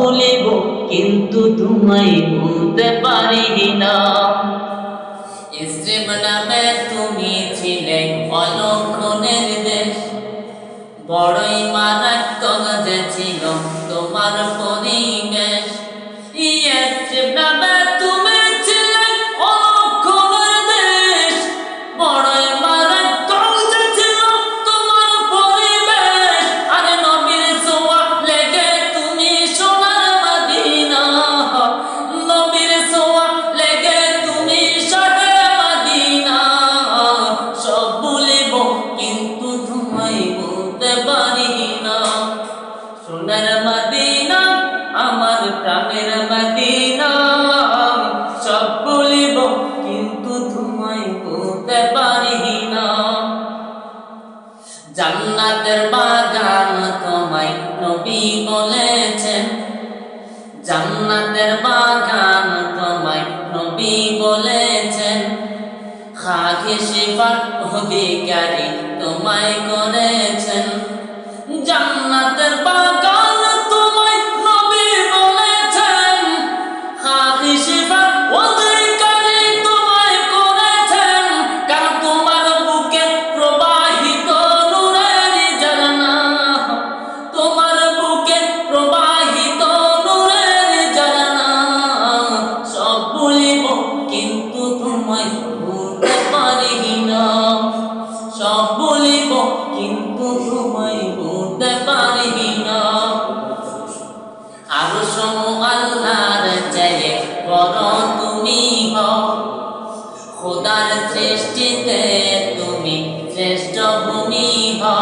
ভুলিব কিন্তু তোমায় বলতে পারি না। ইসরিম নামে তুমি ছিলে অলক্ষণের দেশ বড়ই মারাত্মক বলতে পারি না সোনার মদিনা, আমার প্রাণের মদিনা। সব বলিব, কিন্তু জান্নাতের বাগান তোমায় নবী বলেছেন। জান্নাতের বাগান তোমায় নবী বলেছেন। খাকে শিফার অধিকারী তোমায় করেছেন। বড় তুমি হও। খোদার সৃষ্টিতে তুমি শ্রেষ্ঠ ভূমি হও।